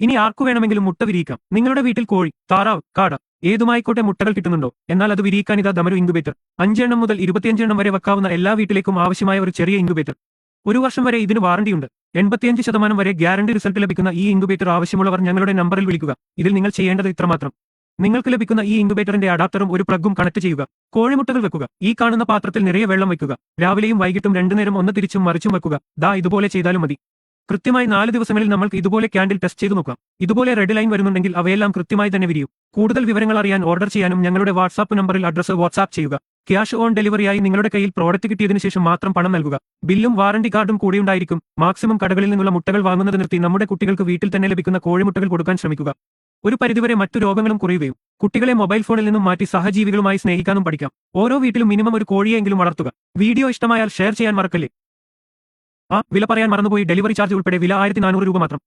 ഇനി ആർക്കു വേണമെങ്കിലും മുട്ട വിരിയിക്കാം. നിങ്ങളുടെ വീട്ടിൽ കോഴി താറാവ് കാട ഏതുമായിക്കോട്ടെ മുട്ടകൾ കിട്ടുന്നുണ്ടോ? എന്നാൽ അത് വിരിയിക്കാൻ ഇതാ ദമരു ഇൻക്യുബേറ്റർ അഞ്ചെണ്ണം മുതൽ ഇരുപത്തിയഞ്ചെണ്ണം വരെ വെക്കാവുന്ന എല്ലാ വീട്ടിലേക്കും ആവശ്യമായ ഒരു ചെറിയ ഇൻക്യുബേറ്റർ ഒരു വർഷം വരെ ഇതിന് വാറണ്ടിയുണ്ട്. എൺപത്തിയഞ്ച് ശതമാനം വരെ ഗ്യാരണ്ടി റിസൾട്ട് ലഭിക്കുന്ന ഈ ഇൻക്യുബേറ്റർ ആവശ്യമുള്ളവർ ഞങ്ങളുടെ നമ്പറിൽ വിളിക്കുക. ഇതിൽ നിങ്ങൾ ചെയ്യേണ്ടത് ഇത്രമാത്രം. നിങ്ങൾക്ക് ലഭിക്കുന്ന ഈ ഇൻക്യുബേറ്ററിന്റെ അഡാപ്റ്ററും ഒരു പ്ലഗും കണക്ട് ചെയ്യുക. കോഴിമുട്ടകൾ വെക്കുക. ഈ കാണുന്ന പാത്രത്തിൽ നിറയെ വെള്ളം വെക്കുക രാവിലെയും വൈകിട്ടും രണ്ടു നേരം ഒന്ന് തിരിച്ചും മറിച്ചും വെക്കുക. ദാ ഇതുപോലെ ചെയ്താലും മതി. കൃത്യമായി നാല് ദിവസങ്ങളിൽ നമ്മൾക്ക് ഇതുപോലെ ക്യാൻഡിൽ ടെസ്റ്റ് ചെയ്തു നോക്കാം. ഇതുപോലെ റെഡ് ലൈൻ വരുന്നുണ്ടെങ്കിൽ അവയെല്ലാം കൃത്യമായി തന്നെ വിരിയും. കൂടുതൽ വിവരങ്ങൾ അറിയാൻ ഓർഡർ ചെയ്യാനും ഞങ്ങളുടെ വാട്സാപ്പ് നമ്പറിൽ അഡ്രസ്സ് വാട്സാപ്പ് ചെയ്യുക. ക്യാഷ് ഓൺ ഡെലിവറിയായി നിങ്ങളുടെ കയ്യിൽ പ്രോഡക്റ്റ് കിട്ടിയതിനു ശേഷം മാത്രം പണം നൽകുക. ബില്ലും വാറണ്ടി കാർഡും കൂടിയുണ്ടായിരിക്കും മാക്സിമം കടകളിൽ നിന്നുള്ള മുട്ടകൾ വാങ്ങുന്നത് നിർത്തി നമ്മുടെ കുട്ടികൾക്ക് വീട്ടിൽ തന്നെ ലഭിക്കുന്ന കോഴിമുട്ടകൾ കൊടുക്കാൻ ശ്രമിക്കുക. ഒരു പരിധിവരെ മറ്റു രോഗങ്ങളും കുറയുകയും കുട്ടികളെ മൊബൈൽ ഫോണിൽ നിന്നും മാറ്റി സഹജീവികളുമായി സ്നേഹിക്കാനും പഠിക്കാം. ഓരോ വീട്ടിലും മിനിമം ഒരു കോഴിയെങ്കിലും വളർത്തുക. വീഡിയോ ഇഷ്ടമായാൽ ഷെയർ ചെയ്യാൻ മറക്കല്ലേ? ആ വില പറയാൻ മറന്നുപോയി ഡെലിവറി ചാർജ് ഉൾപ്പെടെ വില ആയിരത്തി രൂപ മാത്രം.